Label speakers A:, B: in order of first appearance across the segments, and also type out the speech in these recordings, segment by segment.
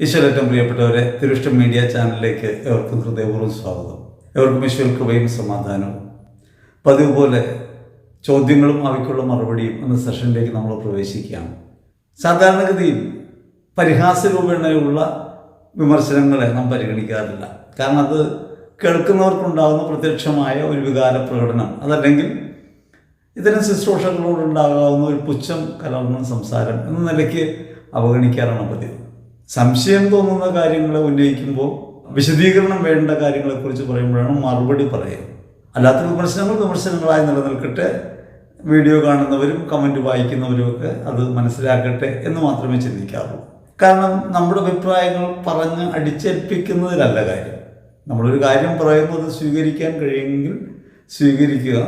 A: ഈശ്വരറ്റം പ്രിയപ്പെട്ടവരെ തിരുഷ്ടം മീഡിയ ചാനലിലേക്ക് എവർക്കും ഹൃദയപൂർവം സ്വാഗതം. എവർക്കും ഈശ്വര കൃപയും സമാധാനവും. പതിവ് പോലെ ചോദ്യങ്ങളും അവയ്ക്കുള്ള മറുപടിയും എന്ന സെഷനിലേക്ക് നമ്മൾ പ്രവേശിക്കുകയാണ്. സാധാരണഗതിയിൽ പരിഹാസ രൂപേണയുള്ള വിമർശനങ്ങളെ നാം പരിഗണിക്കാറില്ല. കാരണം അത് കേൾക്കുന്നവർക്കുണ്ടാകുന്ന പ്രത്യക്ഷമായ ഒരു വികാര പ്രകടനം അതല്ലെങ്കിൽ ഇത്തരം ശുശ്രൂഷകളോടുണ്ടാകാവുന്ന ഒരു പുച്ഛം കലർന്ന സംസാരം എന്ന നിലയ്ക്ക് അവഗണിക്കാറാണ് പതിവ്. സംശയം തോന്നുന്ന കാര്യങ്ങളെ ഉന്നയിക്കുമ്പോൾ വിശദീകരണം വേണ്ട കാര്യങ്ങളെക്കുറിച്ച് പറയുമ്പോഴാണ് മറുപടി പറയുക. അല്ലാത്ത വിമർശനങ്ങൾ വിമർശനങ്ങളായി നിലനിൽക്കട്ടെ. വീഡിയോ കാണുന്നവരും കമന്റ് വായിക്കുന്നവരും ഒക്കെ അത് മനസ്സിലാക്കട്ടെ എന്ന് മാത്രമേ ചിന്തിക്കാറുള്ളൂ കാരണം നമ്മുടെ അഭിപ്രായങ്ങൾ പറഞ്ഞ് അടിച്ചേൽപ്പിക്കുന്നതിലല്ല കാര്യം. നമ്മളൊരു കാര്യം പറയുമ്പോൾ അത് സ്വീകരിക്കാൻ കഴിയുമെങ്കിൽ സ്വീകരിക്കുക.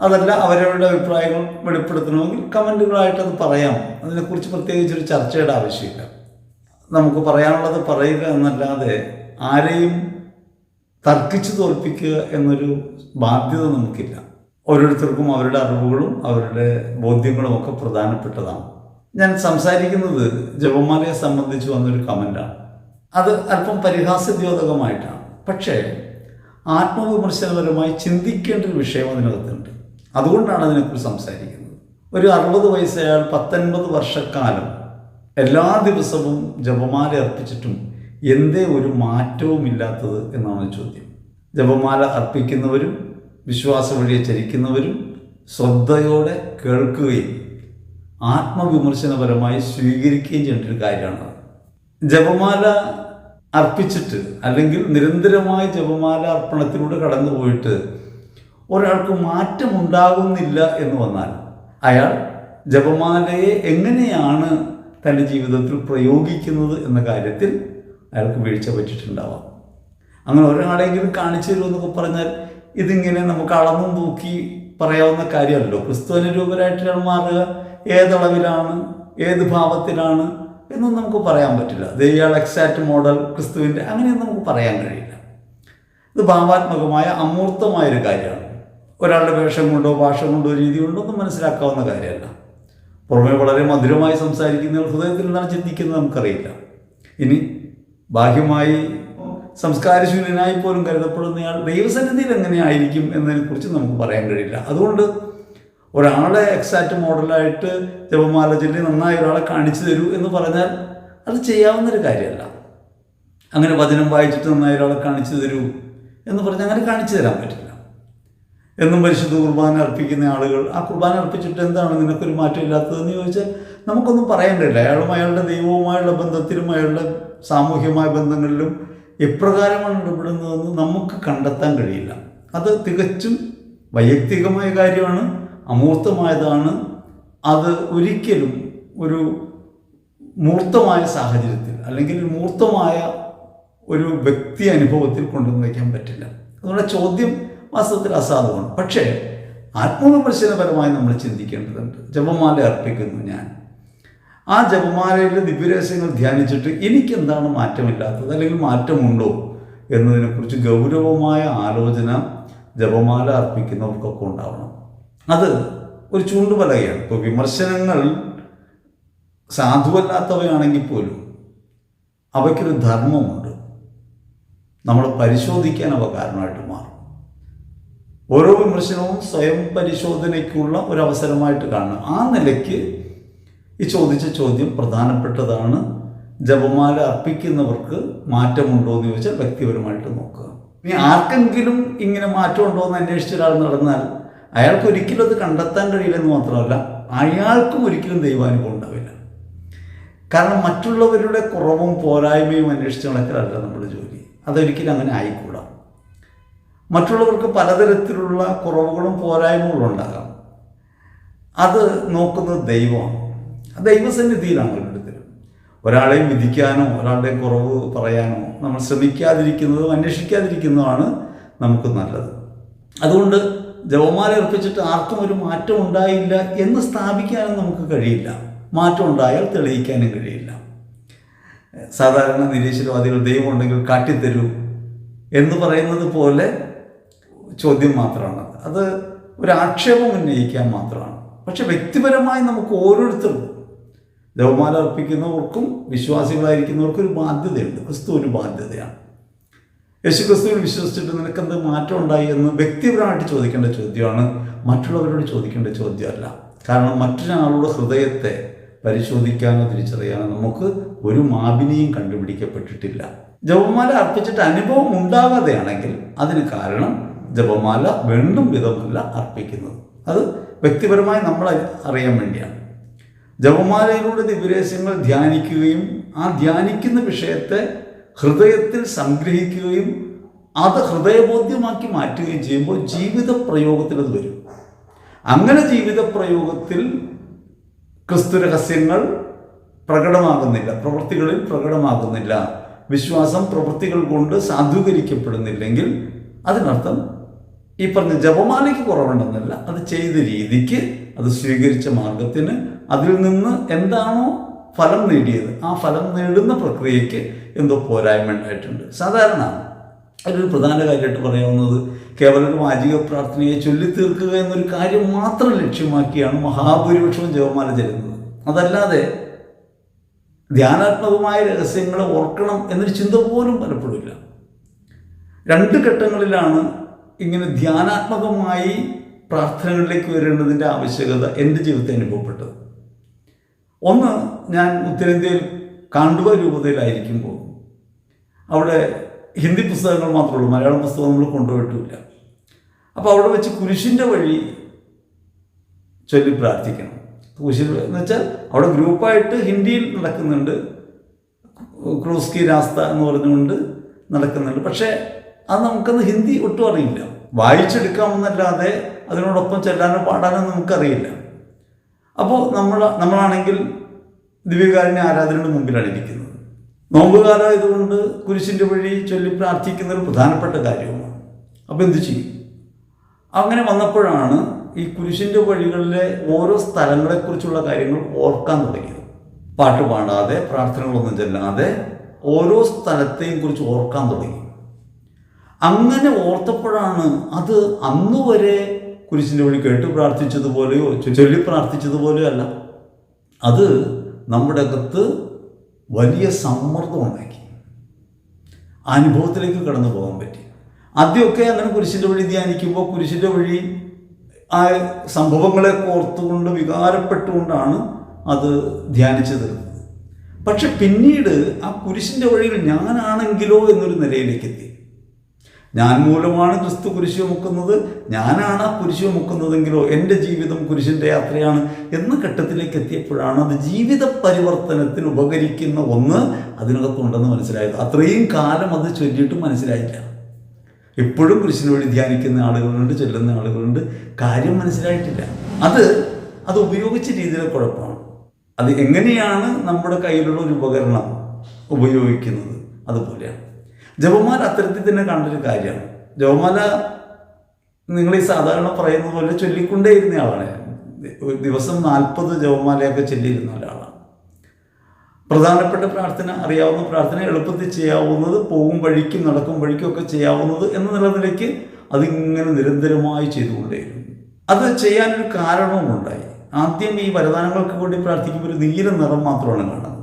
A: അതല്ല അവരവരുടെ അഭിപ്രായങ്ങൾ വെളിപ്പെടുത്തണമെങ്കിൽ കമന്റുകളായിട്ട് അത് പറയാം. അതിനെക്കുറിച്ച് പ്രത്യേകിച്ചൊരു ചർച്ചയുടെ ആവശ്യമില്ല. നമുക്ക് പറയാനുള്ളത് പറയുക എന്നല്ലാതെ ആരെയും തർക്കിച്ചു തോൽപ്പിക്കുക എന്നൊരു ബാധ്യത നമുക്കില്ല. ഓരോരുത്തർക്കും അവരുടെ അറിവുകളും അവരുടെ ബോധ്യങ്ങളും ഒക്കെ പ്രധാനപ്പെട്ടതാണ്. ഞാൻ സംസാരിക്കുന്നത് ജപമാലയെ സംബന്ധിച്ച് വന്നൊരു കമന്റാണ് അത് അല്പം പരിഹാസദ്യോതകമായിട്ടാണ് പക്ഷേ ആത്മവിമർശനപരമായി ചിന്തിക്കേണ്ട ഒരു വിഷയം അതിനകത്തുണ്ട്. അതുകൊണ്ടാണ് അതിനെക്കുറിച്ച് സംസാരിക്കുന്നത്. ഒരു അറുപത് വയസ്സയാൾ പത്തൊൻപത് വർഷക്കാലം എല്ലാ ദിവസവും ജപമാല അർപ്പിച്ചിട്ടും എന്തേ ഒരു മാറ്റവും ഇല്ലാത്തത് എന്നാണ് ചോദ്യം. ജപമാല അർപ്പിക്കുന്നവരും വിശ്വാസ വഴിയെ ചരിക്കുന്നവരും ശ്രദ്ധയോടെ കേൾക്കുകയും ആത്മവിമർശനപരമായി സ്വീകരിക്കുകയും ചെയ്യേണ്ട ഒരു കാര്യമാണ് ജപമാല അർപ്പിച്ചിട്ട് അല്ലെങ്കിൽ നിരന്തരമായ ജപമാല അർപ്പണത്തിലൂടെ കടന്നു പോയിട്ട് ഒരാൾക്ക് മാറ്റമുണ്ടാകുന്നില്ല എന്ന് വന്നാൽ അയാൾ ജപമാലയെ എങ്ങനെയാണ് തന്റെ ജീവിതത്തിൽ പ്രയോഗിക്കുന്നത് എന്ന കാര്യത്തിൽ അയാൾക്ക് വീഴ്ച പറ്റിയിട്ടുണ്ടാവാം. അങ്ങനെ ഒരാളെങ്കിലും കാണിച്ചു തരുമെന്നൊക്കെ പറഞ്ഞാൽ ഇതിങ്ങനെ നമുക്ക് അളന്നും തൂക്കി പറയാവുന്ന കാര്യമല്ലോ. ക്രിസ്തുവിന് രൂപരായിട്ടാണ് മാറുക ഏതളവിലാണ് ഏത് ഭാവത്തിലാണ് എന്നൊന്നും നമുക്ക് പറയാൻ പറ്റില്ല. ദയ്യാൾ എക്സാക്റ്റ് മോഡൽ ക്രിസ്തുവിന്റെ അങ്ങനെയൊന്നും നമുക്ക് പറയാൻ കഴിയില്ല. ഇത് ഭാവാത്മകമായ അമൂർത്തമായൊരു കാര്യമാണ്. ഒരാളുടെ വേഷം കൊണ്ടോ ഭാഷ കൊണ്ടോ രീതി കൊണ്ടോ ഒന്നും മനസ്സിലാക്കാവുന്ന കാര്യമല്ല. പുറമെ വളരെ മധുരമായി സംസാരിക്കുന്ന ഹൃദയത്തിൽ എന്താണ് ചിന്തിക്കുന്നത് നമുക്കറിയില്ല. ഇനി ബാഹ്യമായി സംസ്കാരശൂന്യനായി പോലും കരുതപ്പെടുന്നയാൾ ദൈവസന്നിധിയിൽ എങ്ങനെയായിരിക്കും എന്നതിനെക്കുറിച്ച് നമുക്ക് പറയാൻ കഴിയില്ല. അതുകൊണ്ട് ഒരാളെ എക്സാക്റ്റ് മോഡലായിട്ട് ജപമാല ചൊല്ലി നന്നായി ഒരാളെ കാണിച്ചു തരൂ എന്ന് പറഞ്ഞാൽ അത് ചെയ്യാവുന്നൊരു കാര്യമല്ല. അങ്ങനെ വചനം വായിച്ചിട്ട് നന്നായി ഒരാളെ കാണിച്ചു തരൂ എന്ന് പറഞ്ഞാൽ അങ്ങനെ കാണിച്ചു തരാൻ പറ്റില്ല. എന്നും പരിശുദ്ധ കുർബാന അർപ്പിക്കുന്ന ആളുകൾ ആ കുർബാന അർപ്പിച്ചിട്ട് എന്താണ് നിനക്കൊരു മാറ്റം ഇല്ലാത്തതെന്ന് ചോദിച്ചാൽ നമുക്കൊന്നും പറയേണ്ടില്ല അയാളും അയാളുടെ ദൈവവുമായുള്ള ബന്ധത്തിലും അയാളുടെ സാമൂഹ്യമായ ബന്ധങ്ങളിലും എപ്രകാരമാണ് ഇടപെടുന്നതെന്ന് നമുക്ക് കണ്ടെത്താൻ കഴിയില്ല. അത് തികച്ചും വൈയക്തികമായ കാര്യമാണ് അമൂർത്തമായതാണ്. അത് ഒരിക്കലും ഒരു മൂർത്തമായ സാഹചര്യത്തിൽ അല്ലെങ്കിൽ മൂർത്തമായ ഒരു വ്യക്തി അനുഭവത്തിൽ കൊണ്ടുവന്ന് വയ്ക്കാൻ പറ്റില്ല. അതുകൊണ്ട് ചോദ്യം വാസ്തവത്തിൽ അസാധുവാണ്. പക്ഷേ ആത്മവിമർശനപരമായി നമ്മൾ ചിന്തിക്കേണ്ടതുണ്ട്. ജപമാല അർപ്പിക്കുന്നു ഞാൻ. ആ ജപമാലയിലെ ദിവ്യരഹസ്യങ്ങൾ ധ്യാനിച്ചിട്ട് എനിക്കെന്താണ് മാറ്റമില്ലാത്തത്? അല്ലെങ്കിൽ മാറ്റമുണ്ടോ? എന്നതിനെക്കുറിച്ച് ഗൗരവമായ ആലോചന ജപമാല അർപ്പിക്കുന്നവർക്കൊക്കെ ഉണ്ടാവണം. അത് ഒരു ചൂണ്ടുപലകയാണ് ഇപ്പോൾ വിമർശനങ്ങൾ സാധുവല്ലാത്തവയാണെങ്കിൽ പോലും അവയ്ക്കൊരു ധർമ്മമുണ്ട്. നമ്മൾ പരിശോധിക്കാൻ അവ കാരണമായിട്ട് മാറും. ഓരോ വിമർശനവും സ്വയം പരിശോധനയ്ക്കുള്ള ഒരു അവസരമായിട്ട് കാണണം. ആ നിലയ്ക്ക് ഈ ചോദിച്ച ചോദ്യം പ്രധാനപ്പെട്ടതാണ്. ജപമാല അർപ്പിക്കുന്നവർക്ക് മാറ്റമുണ്ടോ എന്ന് ചോദിച്ചാൽ വ്യക്തിപരമായിട്ട് നോക്കുക. ഇനി ആർക്കെങ്കിലും ഇങ്ങനെ മാറ്റമുണ്ടോ എന്ന് അന്വേഷിച്ച ഒരാൾ നടന്നാൽ അയാൾക്ക് ഒരിക്കലും അത് കണ്ടെത്താൻ കഴിയില്ലെന്ന് മാത്രമല്ല അയാൾക്കും ഒരിക്കലും ദൈവാനുഭവം ഉണ്ടാവില്ല. കാരണം മറ്റുള്ളവരുടെ കുറവും പോരായ്മയും അന്വേഷിച്ച് നടക്കലല്ല നമ്മുടെ ജോലി. അതൊരിക്കലും അങ്ങനെ ആയിക്കൂടാ. മറ്റുള്ളവർക്ക് പലതരത്തിലുള്ള കുറവുകളും പോരായ്മകളും ഉണ്ടാകാം. അത് നോക്കുന്നത് ദൈവമാണ്. ദൈവസന്നിധിയിലാണ് ഒരിടത്തിലും ഒരാളെയും വിധിക്കാനോ ഒരാളുടെയും കുറവ് പറയാനോ നമ്മൾ ശ്രമിക്കാതിരിക്കുന്നതും അന്വേഷിക്കാതിരിക്കുന്നതുമാണ് നമുക്ക് നല്ലത്. അതുകൊണ്ട് ജപമാല അർപ്പിച്ചിട്ട് ആർക്കും ഒരു മാറ്റം ഉണ്ടായില്ല എന്ന് സ്ഥാപിക്കാനും നമുക്ക് കഴിയില്ല. മാറ്റം ഉണ്ടായാൽ തെളിയിക്കാനും കഴിയില്ല. സാധാരണ നിരീശ്വരവാദികൾ ദൈവം ഉണ്ടെങ്കിൽ കാട്ടിത്തരൂ എന്ന് പറയുന്നത് പോലെ ചോദ്യം മാത്രമാണ് അത് ഒരു ആക്ഷേപം ഉന്നയിക്കാൻ മാത്രമാണ് പക്ഷെ വ്യക്തിപരമായി നമുക്ക് ഓരോരുത്തർക്കും ദേവമാല അർപ്പിക്കുന്നവർക്കും വിശ്വാസികളായിരിക്കുന്നവർക്കും ഒരു ബാധ്യതയുണ്ട്. ക്രിസ്തു ഒരു ബാധ്യതയാണ്. യേശു ക്രിസ്തുവിൽ വിശ്വസിച്ചിട്ട് നിനക്കെന്ത് മാറ്റം ഉണ്ടായി എന്ന് വ്യക്തിപരമായിട്ട് ചോദിക്കേണ്ട ചോദ്യമാണ്. മറ്റുള്ളവരോട് ചോദിക്കേണ്ട ചോദ്യമല്ല. കാരണം മറ്റൊരാളുടെ ഹൃദയത്തെ പരിശോധിക്കാനോ തിരിച്ചറിയാനോ നമുക്ക് ഒരു മാപിനിയും കണ്ടുപിടിക്കപ്പെട്ടിട്ടില്ല. ജപമാല അർപ്പിച്ചിട്ട് അനുഭവം ഉണ്ടാകാതെയാണെങ്കിൽ അതിന് കാരണം ജപമാല വേണ്ടും വിധമല്ല അർപ്പിക്കുന്നത്. അത് വ്യക്തിപരമായി നമ്മൾ അറിയാൻ വേണ്ടിയാണ്. ജപമാലയിലൂടെ ദിവ്യരഹസ്യങ്ങൾ ധ്യാനിക്കുകയും ആ ധ്യാനിക്കുന്ന വിഷയത്തെ ഹൃദയത്തിൽ സംഗ്രഹിക്കുകയും അത് ഹൃദയബോധ്യമാക്കി മാറ്റുകയും ചെയ്യുമ്പോൾ ജീവിത പ്രയോഗത്തിൽ അത് വരും. അങ്ങനെ ജീവിത പ്രയോഗത്തിൽ ക്രിസ്തു രഹസ്യങ്ങൾ പ്രകടമാകുന്നില്ല. പ്രവൃത്തികളിൽ പ്രകടമാകുന്നില്ല. വിശ്വാസം പ്രവൃത്തികൾ കൊണ്ട് സാധൂകരിക്കപ്പെടുന്നില്ലെങ്കിൽ അതിനർത്ഥം ഈ പറഞ്ഞ ജപമാലയ്ക്ക് കുറവുണ്ടെന്നല്ല അത് ചെയ്ത രീതിക്ക് അത് സ്വീകരിച്ച മാർഗത്തിന് അതിൽ നിന്ന് എന്താണോ ഫലം നേടിയത് ആ ഫലം നേടുന്ന പ്രക്രിയയ്ക്ക് എന്തോ പോരായ്മ ഉണ്ടായിട്ടുണ്ട്. സാധാരണ അതിലൊരു പ്രധാന കാര്യമായിട്ട് പറയാവുന്നത് കേവലം ഒരു വാചിക പ്രാർത്ഥനയെ ചൊല്ലിത്തീർക്കുക എന്നൊരു കാര്യം മാത്രം ലക്ഷ്യമാക്കിയാണ് മഹാഭൂരിപക്ഷവും ജപമാല ചെല്ലുന്നത്. അതല്ലാതെ ധ്യാനാത്മകമായ രഹസ്യങ്ങളെ ഓർക്കണം എന്നൊരു ചിന്ത പോലും പലപ്പോഴും ഇല്ല. രണ്ട് ഘട്ടങ്ങളിലാണ് ഇങ്ങനെ ധ്യാനാത്മകമായി പ്രാർത്ഥനകളിലേക്ക് വരേണ്ടതിന്റെ ആവശ്യകത എന്റെ ജീവിതത്തിൽ അനുഭവപ്പെട്ടത്. ഒന്ന് ഞാൻ ഉത്തരേന്ത്യയിൽ കാണ്ടുവ രൂപതയിലായിരിക്കുമ്പോൾ അവിടെ ഹിന്ദി പുസ്തകങ്ങൾ മാത്രമേ ഉള്ളൂ മലയാളം പുസ്തകം നമ്മൾ കൊണ്ടുപോയിട്ടില്ല. അപ്പോൾ അവിടെ വെച്ച് കുരിശിന്റെ വഴി ചൊല്ലി പ്രാർത്ഥിക്കണം. കുരിശിൽ എന്ന് വെച്ചാൽ അവിടെ ഗ്രൂപ്പായിട്ട് ഹിന്ദിയിൽ നടക്കുന്നുണ്ട് ക്രൂസ്കി രാസ്ത എന്ന് പറഞ്ഞുകൊണ്ട് നടക്കുന്നുണ്ട്. പക്ഷേ അത് നമുക്കത് ഹിന്ദി ഒട്ടും അറിയില്ല. വായിച്ചെടുക്കാമെന്നല്ലാതെ അതിനോടൊപ്പം ചെല്ലാനോ പാടാനോ നമുക്കറിയില്ല. അപ്പോൾ നമ്മൾ നമ്മളാണെങ്കിൽ ദിവ്യകാരുണ്യ ആരാധനയുടെ മുമ്പിലാണ് ഇരിക്കുന്നത്. നോമ്പുകാലം ഇതുകൊണ്ട് കുരിശിന്റെ വഴി ചൊല്ലി പ്രാർത്ഥിക്കുന്ന ഒരു പ്രധാനപ്പെട്ട കാര്യമാണ് അപ്പോൾ എന്ത് ചെയ്യും? അങ്ങനെ വന്നപ്പോഴാണ് ഈ കുരിശിന്റെ വഴികളിലെ ഓരോ സ്ഥലങ്ങളെക്കുറിച്ചുള്ള കാര്യങ്ങൾ ഓർക്കാൻ തുടങ്ങിയത്. പാട്ട് പാടാതെ പ്രാർത്ഥനകളൊന്നും ചെല്ലാതെ ഓരോ സ്ഥലത്തെയും കുറിച്ച് ഓർക്കാൻ തുടങ്ങി. അങ്ങനെ ഓർത്തപ്പോഴാണ് അത് അന്ന് വരെ കുരിശിന്റെ വഴി കേട്ട് പ്രാർത്ഥിച്ചതുപോലെയോ ചൊല്ലി പ്രാർത്ഥിച്ചതുപോലെയോ അല്ല. അത് നമ്മുടെ അകത്ത് വലിയ സമ്മർദ്ദം ഉണ്ടാക്കി. അനുഭവത്തിലേക്ക് കടന്നു പോകാൻ പറ്റി. ആദ്യമൊക്കെ അങ്ങനെ കുരിശിന്റെ വഴി ധ്യാനിക്കുമ്പോൾ കുരിശിന്റെ വഴി ആ സംഭവങ്ങളെ ഓർത്തുകൊണ്ട് വികാരപ്പെട്ടുകൊണ്ടാണ് അത് ധ്യാനിച്ചു തീർന്നത് പക്ഷെ പിന്നീട് ആ കുരിശിന്റെ വഴിയിൽ ഞാനാണെങ്കിലോ എന്നൊരു നിലയിലേക്ക് എത്തി. ഞാൻ മൂലമാണ് ക്രിസ്തു കുരിശു മുക്കുന്നത് ഞാനാണ് ആ കുരിശു മുക്കുന്നതെങ്കിലോ എന്റെ ജീവിതം കുരിശിന്റെ യാത്രയാണ് എന്ന ഘട്ടത്തിലേക്ക് എത്തിയപ്പോഴാണ് അത് ജീവിത പരിവർത്തനത്തിന് ഉപകരിക്കുന്ന ഒന്ന് അതിനകത്തുണ്ടെന്ന് മനസ്സിലായത്. അത്രയും കാലം അത് ചൊല്ലിയിട്ടും മനസ്സിലായില്ല. എപ്പോഴും കുരിശിന് വഴി ധ്യാനിക്കുന്ന ആളുകളുണ്ട് ചൊല്ലുന്ന ആളുകളുണ്ട്. കാര്യം മനസ്സിലായിട്ടില്ല. അത് അത് ഉപയോഗിച്ച രീതിയിലെ കുഴപ്പമാണ്. അത് എങ്ങനെയാണ് നമ്മുടെ കയ്യിലുള്ള ഒരു ഉപകരണം ഉപയോഗിക്കുന്നത് അതുപോലെയാണ്. ജപമാല അത്തരത്തിൽ തന്നെ കണ്ടൊരു കാര്യമാണ് ജപമാല നിങ്ങൾ ഈ സാധാരണ പറയുന്ന പോലെ ചൊല്ലിക്കൊണ്ടേ ഇരുന്ന ആളാണ് ദിവസം നാൽപ്പത് ജപമാലയൊക്കെ ചൊല്ലിയിരുന്ന ഒരാളാണ്. പ്രധാനപ്പെട്ട പ്രാർത്ഥന അറിയാവുന്ന പ്രാർത്ഥന എളുപ്പത്തിൽ ചെയ്യാവുന്നത് പോകും വഴിക്കും നടക്കും വഴിക്കും ഒക്കെ ചെയ്യാവുന്നത് എന്ന നിലനിലേക്ക് അതിങ്ങനെ നിരന്തരമായി ചെയ്തുകൊണ്ടേയിരുന്നു. അത് ചെയ്യാനൊരു കാരണവും ഉണ്ടായി ആദ്യം ഈ വരദാനങ്ങൾക്ക് വേണ്ടി പ്രാർത്ഥിക്കുമ്പോൾ ഒരു നീല നിറം മാത്രമാണ് കാണുന്നത്.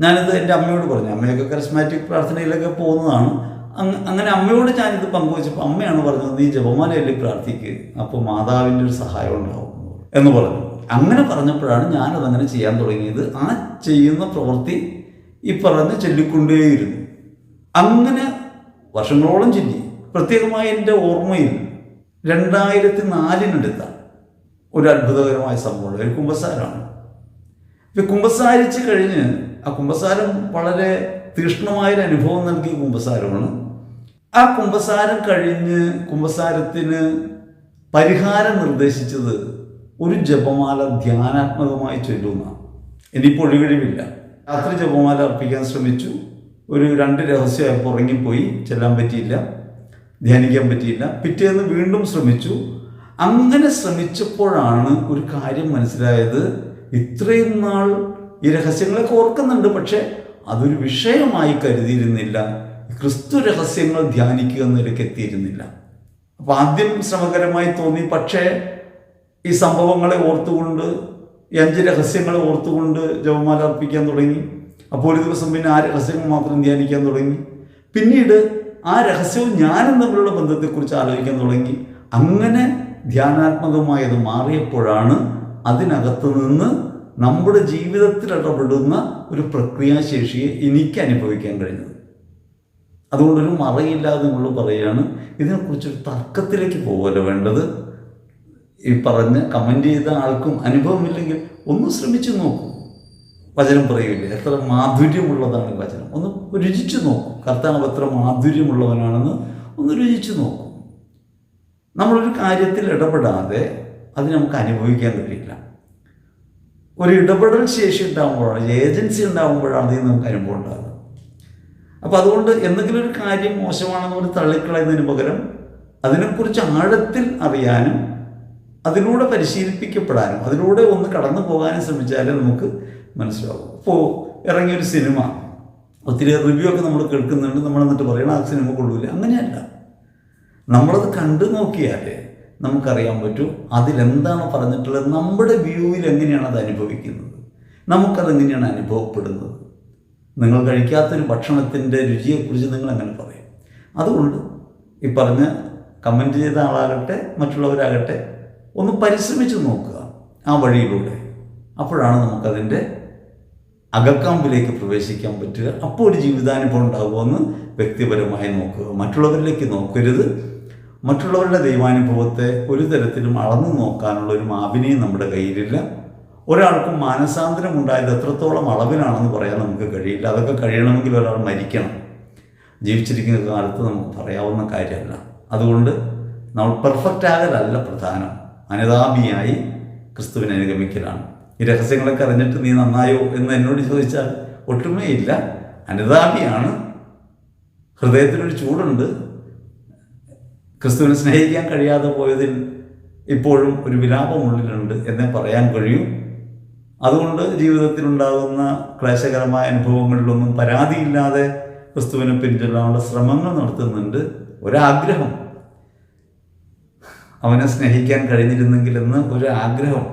A: ഞാനിത് എന്റെ അമ്മയോട് പറഞ്ഞു. അമ്മയൊക്കെ കറിസ്മാറ്റിക് പ്രാർത്ഥനയിലൊക്കെ പോകുന്നതാണ്. അങ്ങ- അങ്ങനെ അമ്മയോട് ഞാനിത് പങ്കുവച്ചപ്പോൾ അമ്മയാണ് പറഞ്ഞത് നീ ജപമാലയല്ലേ പ്രാർത്ഥിക്ക്? അപ്പോൾ മാതാവിന്റെ ഒരു സഹായം ഉണ്ടാവും. എന്ന് പറഞ്ഞു. അങ്ങനെ പറഞ്ഞപ്പോഴാണ് ഞാനതങ്ങനെ ചെയ്യാൻ തുടങ്ങിയത്. ആ ചെയ്യുന്ന പ്രവൃത്തി ഈ പറഞ്ഞ് ചൊല്ലിക്കൊണ്ടേയിരുന്നു. അങ്ങനെ വർഷങ്ങളോളം ചൊല്ലി. പ്രത്യേകമായി എന്റെ ഓർമ്മയിൽ രണ്ടായിരത്തി നാലിനടുത്താണ് ഒരു അത്ഭുതകരമായ സംഭവം ഒരു കുമ്പസാരമാണ്. ഇപ്പം കുമ്പസാരിച്ച് കഴിഞ്ഞ് ആ കുമ്പസാരം വളരെ തീക്ഷ്ണമായൊരു അനുഭവം നൽകിയ കുമ്പസാരമാണ് ആ കുമ്പസാരം കഴിഞ്ഞ് കുമ്പസാരത്തിന് പരിഹാരം നിർദ്ദേശിച്ചത് ഒരു ജപമാല ധ്യാനാത്മകമായി ചൊല്ലുന്ന ഇനിയിപ്പോൾ ഒഴികഴിവില്ല രാത്രി ജപമാല അർപ്പിക്കാൻ ശ്രമിച്ചു. ഒരു രണ്ട് രഹസ്യമായപ്പോൾ ഉറങ്ങിപ്പോയി. ചെല്ലാൻ പറ്റിയില്ല. ധ്യാനിക്കാൻ പറ്റിയില്ല. പിറ്റേന്ന് വീണ്ടും ശ്രമിച്ചു. അങ്ങനെ ശ്രമിച്ചപ്പോഴാണ് ഒരു കാര്യം മനസ്സിലായത്. ഇത്രയും നാൾ ഈ രഹസ്യങ്ങളൊക്കെ ഓർക്കുന്നുണ്ട് പക്ഷേ അതൊരു വിഷയമായി കരുതിയിരുന്നില്ല. ക്രിസ്തു രഹസ്യങ്ങൾ ധ്യാനിക്കുക എന്നതിലേക്ക് എത്തിയിരുന്നില്ല. അപ്പം ആദ്യം ശ്രമകരമായി തോന്നി പക്ഷേ ഈ സംഭവങ്ങളെ ഓർത്തുകൊണ്ട് ഈ അഞ്ച് രഹസ്യങ്ങൾ ഓർത്തുകൊണ്ട് ജപമാല അർപ്പിക്കാൻ തുടങ്ങി. അപ്പോൾ ഒരു ദിവസം പിന്നെ ആ രഹസ്യങ്ങൾ മാത്രം ധ്യാനിക്കാൻ തുടങ്ങി. പിന്നീട് ആ രഹസ്യവും ഞാനും തമ്മിലുള്ള ബന്ധത്തെക്കുറിച്ച് ആലോചിക്കാൻ തുടങ്ങി. അങ്ങനെ ധ്യാനാത്മകമായത് മാറിയപ്പോഴാണ് അതിനകത്ത് നിന്ന് നമ്മുടെ ജീവിതത്തിൽ ഇടപെടുന്ന ഒരു പ്രക്രിയാശേഷിയെ എനിക്ക് അനുഭവിക്കാൻ കഴിഞ്ഞത്. അതുകൊണ്ടൊരു മറയില്ലാതെ നമ്മൾ പറയുകയാണ് ഇതിനെക്കുറിച്ചൊരു തർക്കത്തിലേക്ക് പോകല വേണ്ടത്? ഈ പറഞ്ഞ് കമന്റ് ചെയ്ത ആൾക്കും അനുഭവമില്ലെങ്കിൽ ഒന്ന് ശ്രമിച്ചു നോക്കൂ. വചനം പറയില്ലേ? എത്ര മാധുര്യമുള്ളതാണ് വചനം. ഒന്ന് രുചിച്ചു നോക്കൂ. കർത്താവ് എത്ര മാധുര്യമുള്ളവനാണെന്ന് ഒന്ന് രുചിച്ചു നോക്കൂ. നമ്മളൊരു കാര്യത്തിൽ ഇടപെടാതെ അത് നമുക്ക് അനുഭവിക്കാൻ കഴിയില്ല. ഒരു ഇടപെടൽ ശേഷി ഉണ്ടാകുമ്പോഴാണ് ഏജൻസി ഉണ്ടാകുമ്പോഴാണ് ഇതിൽ നമുക്ക് അനുഭവം ഉണ്ടാകുന്നത്. അപ്പോൾ അതുകൊണ്ട് എന്തെങ്കിലും ഒരു കാര്യം മോശമാണെന്ന് പറഞ്ഞ് തള്ളിക്കളയുന്നതിന് പകരം അതിനെക്കുറിച്ച് ആഴത്തിൽ അറിയാനും അതിലൂടെ പരിശീലിപ്പിക്കപ്പെടാനും അതിലൂടെ ഒന്ന് കടന്നു പോകാനും ശ്രമിച്ചാലേ നമുക്ക് മനസ്സിലാവും. ഇപ്പോൾ ഇറങ്ങിയൊരു സിനിമ ഒത്തിരി റിവ്യൂ ഒക്കെ നമ്മൾ കേൾക്കുന്നുണ്ട് നമ്മൾ എന്നിട്ട് പറയണം ആ സിനിമ കൊള്ളൂല. അങ്ങനെയല്ല. നമ്മളത് കണ്ടു നോക്കിയാലേ നമുക്കറിയാൻ പറ്റും. അതിലെന്താണ് പറഞ്ഞിട്ടുള്ളത്? നമ്മുടെ വ്യൂവിൽ എങ്ങനെയാണ് അത് അനുഭവിക്കുന്നത്? നമുക്കത് എങ്ങനെയാണ് അനുഭവപ്പെടുന്നത്? നിങ്ങൾ കഴിക്കാത്തൊരു ഭക്ഷണത്തിന്റെ രുചിയെക്കുറിച്ച് നിങ്ങൾ എങ്ങനെ പറയും? അതുകൊണ്ട് ഈ പറഞ്ഞ് കമന്റ് ചെയ്ത ആളാകട്ടെ മറ്റുള്ളവരാകട്ടെ ഒന്ന് പരിശ്രമിച്ച് നോക്കുക ആ വഴിയിലൂടെ. അപ്പോഴാണ് നമുക്കതിന്റെ അകക്കാമ്പിലേക്ക് പ്രവേശിക്കാൻ പറ്റുക. അപ്പോൾ ഒരു ജീവിതാനുഭവം ഉണ്ടാകുമെന്ന് വ്യക്തിപരമായി നോക്കുക. മറ്റുള്ളവരിലേക്ക് നോക്കരുത്. മറ്റുള്ളവരുടെ ദൈവാനുഭവത്തെ ഒരു തരത്തിലും അളന്നു നോക്കാനുള്ള ഒരു മാവിനെയും നമ്മുടെ കയ്യിലില്ല. ഒരാൾക്കും മാനസാന്തരം ഉണ്ടായത് എത്രത്തോളം അളവിലാണെന്ന് പറയാൻ നമുക്ക് കഴിയില്ല. അതൊക്കെ കഴിയണമെങ്കിൽ ഒരാൾ മരിക്കണം. ജീവിച്ചിരിക്കുന്ന കാലത്ത് നമുക്ക് പറയാവുന്ന കാര്യമല്ല. അതുകൊണ്ട് നമ്മൾ പെർഫെക്റ്റ് ആകലല്ല പ്രധാനം. അനിതാപിയായി ക്രിസ്തുവിനെ അനുഗമിക്കലാണ്. ഈ രഹസ്യങ്ങളൊക്കെ അറിഞ്ഞിട്ട് നീ നന്നായോ എന്ന് എന്നോട് ചോദിച്ചാൽ ഒട്ടുമേയില്ല. അനിതാപിയാണ്. ഹൃദയത്തിനൊരു ചൂടുണ്ട്. ക്രിസ്തുവിനെ സ്നേഹിക്കാൻ കഴിയാതെ പോയതിൽ ഇപ്പോഴും ഒരു വിലാപമുള്ളിലുണ്ട് എന്നേ പറയാൻ കഴിയും. അതുകൊണ്ട് ജീവിതത്തിലുണ്ടാകുന്ന ക്ലേശകരമായ അനുഭവങ്ങളിലൊന്നും പരാതിയില്ലാതെ ക്രിസ്തുവിനെ പിന്തുടരാനുള്ള ശ്രമങ്ങൾ നടത്തുന്നുണ്ട്. ഒരാഗ്രഹം. അവനെ സ്നേഹിക്കാൻ കഴിഞ്ഞിരുന്നെങ്കിലെന്ന് ഒരു ആഗ്രഹം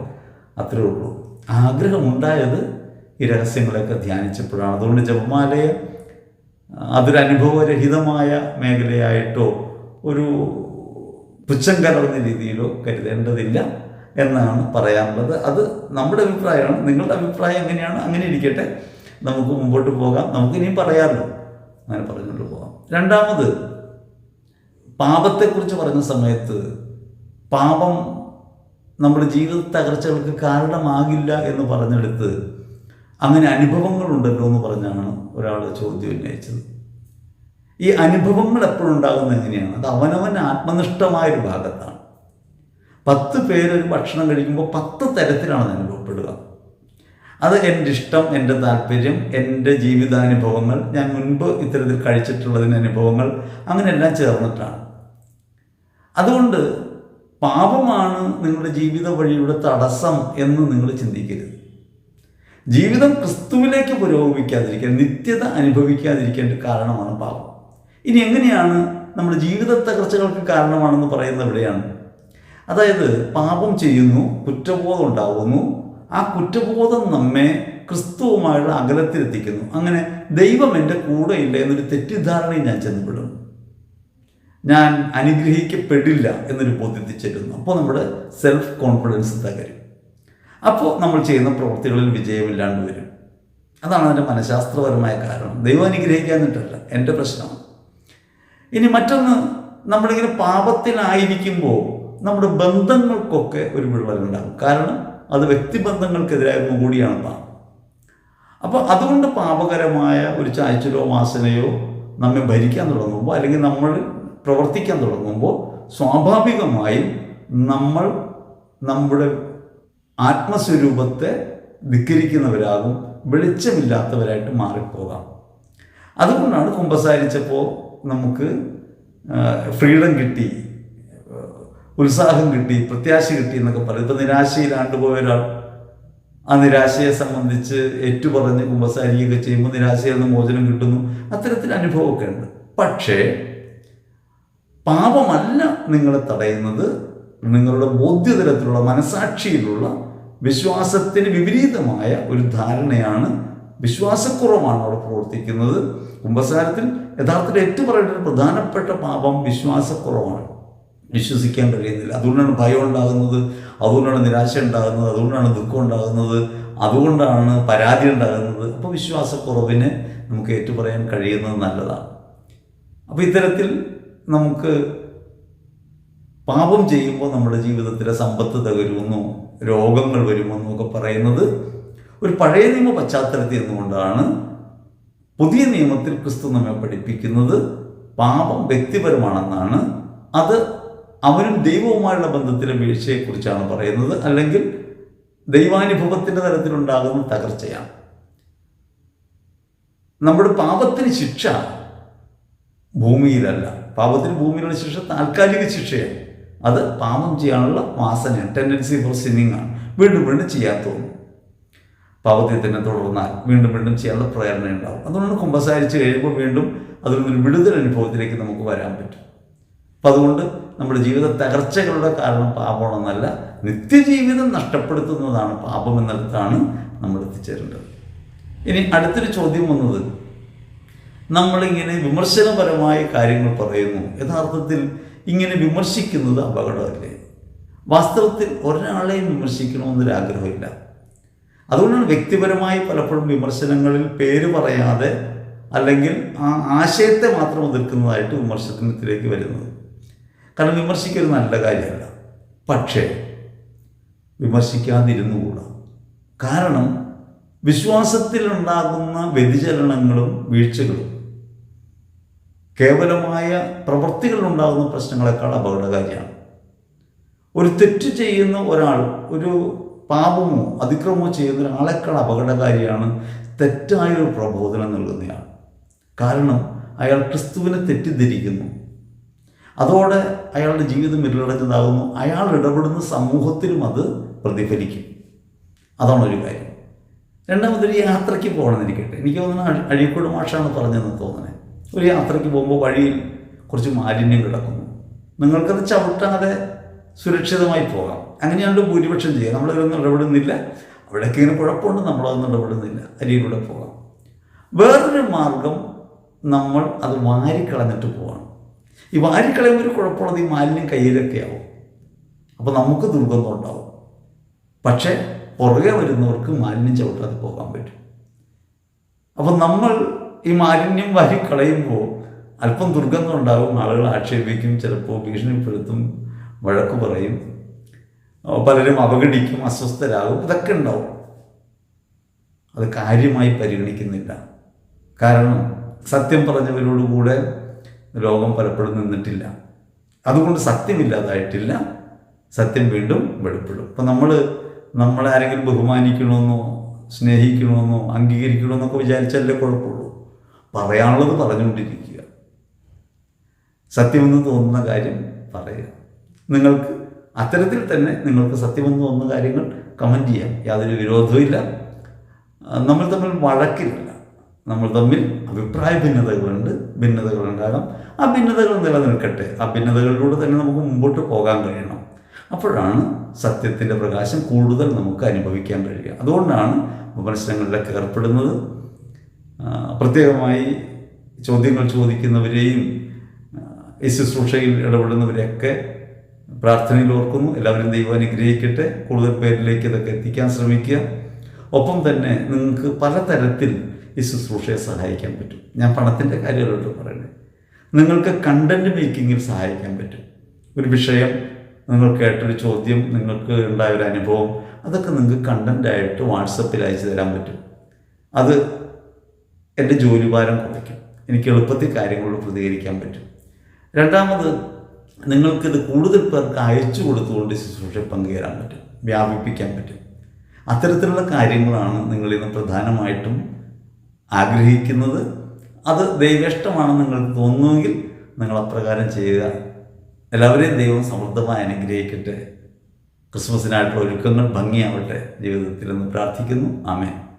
A: അത്രേ ഉള്ളൂ. ആഗ്രഹമുണ്ടായത് ഈ രഹസ്യങ്ങളൊക്കെ ധ്യാനിച്ചപ്പോഴാണ്. അതുകൊണ്ട് ജപമാലയെ അതൊരു അനുഭവരഹിതമായ മേഖലയായിട്ടോ ഒരു പുച്ഛം കലർന്ന രീതിയിലോ കരുതേണ്ടതില്ല എന്നാണ് പറയാനുള്ളത്. അത് നമ്മുടെ അഭിപ്രായമാണ്. നിങ്ങളുടെ അഭിപ്രായം എങ്ങനെയാണ്? അങ്ങനെ ഇരിക്കട്ടെ. നമുക്ക് മുമ്പോട്ട് പോകാം. നമുക്ക് ഇനിയും പറയാമല്ലോ. അങ്ങനെ പറഞ്ഞുകൊണ്ട് പോകാം. രണ്ടാമത് പാപത്തെക്കുറിച്ച് പറഞ്ഞ സമയത്ത് പാപം നമ്മുടെ ജീവിത തകർച്ചകൾക്ക് കാരണമാകില്ല എന്ന് പറഞ്ഞെടുത്ത് അങ്ങനെ അനുഭവങ്ങളുണ്ടല്ലോ എന്ന് പറഞ്ഞാണ് ഒരാൾ ചോദ്യം ഉന്നയിച്ചത്. ഈ അനുഭവങ്ങൾ എപ്പോഴും ഉണ്ടാകുന്നത് എങ്ങനെയാണ്? അത് അവനവൻ ആത്മനിഷ്ഠമായൊരു ഭാഗത്താണ്. പത്ത് പേരൊരു ഭക്ഷണം കഴിക്കുമ്പോൾ പത്ത് തരത്തിലാണ് അനുഭവപ്പെടുക. അത് എന്റെ ഇഷ്ടം എന്റെ താല്പര്യം എന്റെ ജീവിതാനുഭവങ്ങൾ ഞാൻ മുൻപ് ഇത്തരത്തിൽ കഴിച്ചിട്ടുള്ളതിന്റെ അനുഭവങ്ങൾ അങ്ങനെയെല്ലാം ചേർന്നിട്ടാണ്. അതുകൊണ്ട് പാപമാണ് നിങ്ങളുടെ ജീവിത വഴിയുടെ തടസ്സം എന്ന് നിങ്ങൾ ചിന്തിക്കരുത്. ജീവിതം ക്രിസ്തുവിലേക്ക് പുരോഗമിക്കാതിരിക്കാൻ നിത്യത അനുഭവിക്കാതിരിക്കേണ്ട കാരണമാണ് പാപം. ഇനി എങ്ങനെയാണ് നമ്മുടെ ജീവിത തകർച്ചകൾക്ക് കാരണമാണെന്ന് പറയുന്നത് എവിടെയാണ് അതായത് പാപം ചെയ്യുന്നു കുറ്റബോധം ഉണ്ടാകുന്നു ആ കുറ്റബോധം നമ്മെ ക്രിസ്തുവുമായുള്ള അകലത്തിലെത്തിക്കുന്നു. അങ്ങനെ ദൈവം എന്റെ കൂടെ ഇല്ല എന്നൊരു തെറ്റിദ്ധാരണയിൽ ഞാൻ ചെന്നപ്പെടും ഞാൻ അനുഗ്രഹിക്കപ്പെടില്ല എന്നൊരു ബോധ്യത്തിൽ ചെല്ലുന്നു. അപ്പോൾ നമ്മുടെ സെൽഫ് കോൺഫിഡൻസ് തകരും. അപ്പോൾ നമ്മൾ ചെയ്യുന്ന പ്രവൃത്തികളിൽ വിജയമില്ലാണ്ട് വരും. അതാണ് അതിന്റെ മനഃശാസ്ത്രപരമായ കാരണം. ദൈവം അനുഗ്രഹിക്കാന്നിട്ടല്ല എന്റെ പ്രശ്നമാണ്. ഇനി മറ്റൊന്ന് നമ്മളിങ്ങനെ പാപത്തിലായിരിക്കുമ്പോൾ നമ്മുടെ ബന്ധങ്ങൾക്കൊക്കെ ഒരു വിള്ളലുണ്ടാകും. കാരണം അത് വ്യക്തിബന്ധങ്ങൾക്കെതിരായ കൂടിയാണ് പാപം അപ്പോൾ അതുകൊണ്ട് പാപകരമായ ഒരു ചായച്ചിലോ വാസനയോ നമ്മെ ഭരിക്കാൻ തുടങ്ങുമ്പോൾ അല്ലെങ്കിൽ നമ്മൾ പ്രവർത്തിക്കാൻ തുടങ്ങുമ്പോൾ സ്വാഭാവികമായും നമ്മൾ നമ്മുടെ ആത്മസ്വരൂപത്തെ ധിക്കരിക്കുന്നവരാകും വെളിച്ചമില്ലാത്തവരായിട്ട് മാറിപ്പോകാം. അതുകൊണ്ടാണ് കുമ്പസാരിച്ചപ്പോൾ നമുക്ക് ഫ്രീഡം കിട്ടി ഉത്സാഹം കിട്ടി പ്രത്യാശ കിട്ടി എന്നൊക്കെ പറയും. ഇപ്പം നിരാശയിലാണ്ടുപോയ ഒരാൾ ആ നിരാശയെ സംബന്ധിച്ച് ഏറ്റുപറഞ്ഞ് കുമ്പസാരിക്കുകയൊക്കെ ചെയ്യുമ്പോൾ നിരാശയിൽ നിന്ന് മോചനം കിട്ടുന്നു. അത്തരത്തിൽ അനുഭവമൊക്കെ ഉണ്ട്. പക്ഷേ പാപമല്ല നിങ്ങളെ തടയുന്നത്. നിങ്ങളുടെ ബോധ്യതലത്തിലുള്ള മനസാക്ഷിയിലുള്ള വിശ്വാസത്തിന് വിപരീതമായ ഒരു ധാരണയാണ് വിശ്വാസക്കുറവാണ് അവിടെ പ്രവർത്തിക്കുന്നത്. കുംഭസാരത്തിൽ യഥാർത്ഥത്തിൽ ഏറ്റവും പറയേണ്ട ഒരു പ്രധാനപ്പെട്ട പാപം വിശ്വാസക്കുറവാണ്. വിശ്വസിക്കാൻ കഴിയുന്നില്ല. അതുകൊണ്ടാണ് ഭയം ഉണ്ടാകുന്നത് അതുകൊണ്ടാണ് നിരാശ ഉണ്ടാകുന്നത് അതുകൊണ്ടാണ് ദുഃഖം ഉണ്ടാകുന്നത് അതുകൊണ്ടാണ് പരാതി ഉണ്ടാകുന്നത്. അപ്പോൾ വിശ്വാസക്കുറവിന് നമുക്ക് ഏറ്റുപറയാൻ കഴിയുന്നത് നല്ലതാണ്. അപ്പോൾ ഇത്തരത്തിൽ നമുക്ക് പാപം ചെയ്യുമ്പോൾ നമ്മുടെ ജീവിതത്തിലെ സമ്പത്ത് തകരുമെന്നോ രോഗങ്ങൾ വരുമെന്നോ ഒക്കെ പറയുന്നത് ഒരു പഴയ നിയമ പശ്ചാത്തലത്തിൽ നിന്നുകൊണ്ടാണ്. പുതിയ നിയമത്തിൽ ക്രിസ്തു നമ്മെ പഠിപ്പിക്കുന്നത് പാപം വ്യക്തിപരമാണെന്നാണ്. അത് അവനും ദൈവവുമായുള്ള ബന്ധത്തിലെ വീഴ്ചയെക്കുറിച്ചാണ് പറയുന്നത്. അല്ലെങ്കിൽ ദൈവാനുഭവത്തിന്റെ തലത്തിലുണ്ടാകുന്ന തകർച്ചയാണ്. നമ്മുടെ പാപത്തിന് ശിക്ഷ ഭൂമിയിലല്ല. പാപത്തിന് ഭൂമിയിലുള്ള ശിക്ഷ താൽക്കാലിക ശിക്ഷയാണ്. അത് പാപം ചെയ്യാനുള്ള വാസനയാണ് ടെൻഡൻസി ഫോർ സിന്നിങ് ആണ്. വീണ്ടും വീണ്ടും ചെയ്യാൻ തോന്നും. പാപത്തിൽ തന്നെ തുടർന്നാൽ വീണ്ടും വീണ്ടും ചെയ്യാനുള്ള പ്രേരണ ഉണ്ടാവും. അതുകൊണ്ട് കുമ്പസാരിച്ച് കഴിയുമ്പോൾ വീണ്ടും അതിൽ നിന്നൊരു വിടുതൽ അനുഭവത്തിലേക്ക് നമുക്ക് വരാൻ പറ്റും. അപ്പം അതുകൊണ്ട് നമ്മുടെ ജീവിത തകർച്ചകളുടെ കാരണം പാപമാണെന്നല്ല നിത്യജീവിതം നഷ്ടപ്പെടുത്തുന്നതാണ് പാപം എന്നിടത്താണ് നമ്മൾ എത്തിച്ചേരേണ്ടത്. ഇനി അടുത്തൊരു ചോദ്യം വന്നത് നമ്മളിങ്ങനെ വിമർശനപരമായ കാര്യങ്ങൾ പറയുന്നു യഥാർത്ഥത്തിൽ ഇങ്ങനെ വിമർശിക്കുന്നത് അപകടമല്ലേ? വാസ്തവത്തിൽ ഒരാളെയും വിമർശിക്കണമെന്നൊരാഗ്രഹമില്ല. അതുകൊണ്ടാണ് വ്യക്തിപരമായി പലപ്പോഴും വിമർശനങ്ങളിൽ പേര് പറയാതെ അല്ലെങ്കിൽ ആ ആശയത്തെ മാത്രം എതിർക്കുന്നതായിട്ട് വിമർശനത്തിലേക്ക് വരുന്നത്. കാരണം വിമർശിക്കൊരു നല്ല കാര്യമല്ല. പക്ഷേ വിമർശിക്കാതിരുന്നുകൂടാ. കാരണം വിശ്വാസത്തിലുണ്ടാകുന്ന വ്യതിചലനങ്ങളും വീഴ്ചകളും കേവലമായ പ്രവൃത്തികളിലുണ്ടാകുന്ന പ്രശ്നങ്ങളെക്കാൾ അപകടകാരിയാണ്. ഒരു തെറ്റ് ചെയ്യുന്ന ഒരാൾ ഒരു പാപമോ അതിക്രമമോ ചെയ്യുന്ന ഒരാളെക്കാൾ അപകടകാരിയാണ് തെറ്റായ ഒരു പ്രബോധനം നൽകുന്നയാൾ. കാരണം അയാൾ ക്രിസ്തുവിനെ തെറ്റിദ്ധരിക്കുന്നു. അതോടെ അയാളുടെ ജീവിതം ഇരുളടഞ്ഞതാകുന്നു. അയാൾ ഇടപെടുന്ന സമൂഹത്തിലും അത് പ്രതിഫലിക്കും. അതാണ് ഒരു കാര്യം. രണ്ടാമതൊരു യാത്രയ്ക്ക് പോകണമെന്നിരിക്കട്ടെ. എനിക്ക് തോന്നുന്നു അഴി- അഴീക്കോട് മാഷാണ് പറഞ്ഞതെന്ന് തോന്നണേ. ഒരു യാത്രയ്ക്ക് പോകുമ്പോൾ വഴിയിൽ കുറച്ച് മാലിന്യം കിടക്കുന്നു. നിങ്ങൾക്കത് ചവിട്ടാതെ സുരക്ഷിതമായി പോകാം. അങ്ങനെയാണ് ഭൂരിപക്ഷം ചെയ്യുക. നമ്മളതിലൊന്നും ഇടപെടുന്നില്ല അവിടെയൊക്കെ ഇങ്ങനെ കുഴപ്പമുണ്ട്. നമ്മളതൊന്നും ഇടപെടുന്നില്ല അരിയിലൂടെ പോകാം. വേറൊരു മാർഗം നമ്മൾ അത് വാരിക്കളഞ്ഞിട്ട് പോവാണ്. ഈ വാരിക്കളയുമ്പോൾ ഒരു കുഴപ്പമുള്ളത് ഈ മാലിന്യം കയ്യിലൊക്കെ ആവും. അപ്പോൾ നമുക്ക് ദുർഗന്ധം ഉണ്ടാവും. പക്ഷേ പുറകെ വരുന്നവർക്ക് മാലിന്യം ചവിട്ടാതെ പോകാൻ പറ്റും. അപ്പം നമ്മൾ ഈ മാലിന്യം വാരിക്കളയുമ്പോൾ അല്പം ദുർഗന്ധം ഉണ്ടാകും ആളുകൾ ആക്ഷേപിക്കും ചിലപ്പോൾ ഭീഷണിപ്പെടുത്തും. വഴക്ക് പറയും. പലരും അവഗണിക്കും അസ്വസ്ഥരാകും. ഇതൊക്കെ ഉണ്ടാവും. അത് കാര്യമായി പരിഗണിക്കുന്നില്ല. കാരണം സത്യം പറഞ്ഞവരോടുകൂടെ ലോകം പലപ്പോഴും നിന്നിട്ടില്ല. അതുകൊണ്ട് സത്യമില്ലാതായിട്ടില്ല. സത്യം വീണ്ടും വെളിപ്പെടും. അപ്പം നമ്മൾ നമ്മളെ ആരെങ്കിലും ബഹുമാനിക്കണമെന്നോ സ്നേഹിക്കണമെന്നോ അംഗീകരിക്കണമെന്നൊക്കെ വിചാരിച്ചാലേ കുഴപ്പമുള്ളൂ. പറയാനുള്ളത് പറഞ്ഞുകൊണ്ടിരിക്കുക. സത്യമെന്ന് തോന്നുന്ന കാര്യം പറയുക. നിങ്ങൾക്ക് അത്തരത്തിൽ തന്നെ നിങ്ങൾക്ക് സത്യമെന്ന് തോന്നുന്ന കാര്യങ്ങൾ കമന്റ് ചെയ്യാം യാതൊരു വിരോധവുമില്ല നമ്മൾ തമ്മിൽ വഴക്കില്ല. നമ്മൾ തമ്മിൽ അഭിപ്രായ ഭിന്നതകളുണ്ട്. ഭിന്നതകളുണ്ടാകാം ആ ഭിന്നതകൾ നിലനിൽക്കട്ടെ. ആ ഭിന്നതകളിലൂടെ തന്നെ നമുക്ക് മുമ്പോട്ട് പോകാൻ കഴിയണം. അപ്പോഴാണ് സത്യത്തിന്റെ പ്രകാശം കൂടുതൽ നമുക്ക് അനുഭവിക്കാൻ കഴിയുക. അതുകൊണ്ടാണ് വിമർശനങ്ങളിലൊക്കെ ഏർപ്പെടുന്നത്. പ്രത്യേകമായി ചോദ്യങ്ങൾ ചോദിക്കുന്നവരെയും ഈ ശുശ്രൂഷയിൽ ഇടപെടുന്നവരെയൊക്കെ പ്രാർത്ഥനയിൽ ഓർക്കുന്നു. എല്ലാവരും ദൈവം അനുഗ്രഹിക്കട്ടെ. കൂടുതൽ പേരിലേക്ക് ഇതൊക്കെ എത്തിക്കാൻ ശ്രമിക്കുക. ഒപ്പം തന്നെ നിങ്ങൾക്ക് പലതരത്തിൽ ഈ ശുശ്രൂഷയെ സഹായിക്കാൻ പറ്റും. ഞാൻ പണത്തിന്റെ കാര്യമല്ലോ പറയുന്നത്. നിങ്ങൾക്ക് കണ്ടന്റ് മേക്കിങ്ങിൽ സഹായിക്കാൻ പറ്റും. ഒരു വിഷയം നിങ്ങൾ കേട്ടൊരു ചോദ്യം നിങ്ങൾക്ക് ഉണ്ടായ ഒരു അനുഭവം അതൊക്കെ നിങ്ങൾക്ക് കണ്ടന്റായിട്ട് വാട്സപ്പിൽ അയച്ചു തരാൻ പറ്റും. അത് എന്റെ ജോലിഭാരം കുറയ്ക്കും. എനിക്ക് എളുപ്പത്തിൽ കാര്യങ്ങളോട് പ്രതികരിക്കാൻ പറ്റും. രണ്ടാമത് നിങ്ങൾക്കിത് കൂടുതൽ പേർക്ക് അയച്ചു കൊടുത്തുകൊണ്ട് ശുശ്രൂഷ പങ്കുചേരാൻ പറ്റും വ്യാപിപ്പിക്കാൻ പറ്റും. അത്തരത്തിലുള്ള കാര്യങ്ങളാണ് നിങ്ങളിന്ന് പ്രധാനമായിട്ടും ആഗ്രഹിക്കുന്നത്. അത് ദൈവേഷ്ടമാണെന്ന് നിങ്ങൾക്ക് തോന്നുമെങ്കിൽ നിങ്ങൾ അപ്രകാരം ചെയ്യുക. എല്ലാവരെയും ദൈവം സമൃദ്ധമായി അനുഗ്രഹിക്കട്ടെ. ക്രിസ്മസിനായിട്ടുള്ള ഒരുക്കങ്ങൾ ഭംഗിയാവട്ടെ. ജീവിതത്തിൽ എന്ന് പ്രാർത്ഥിക്കുന്നു. ആമേൻ.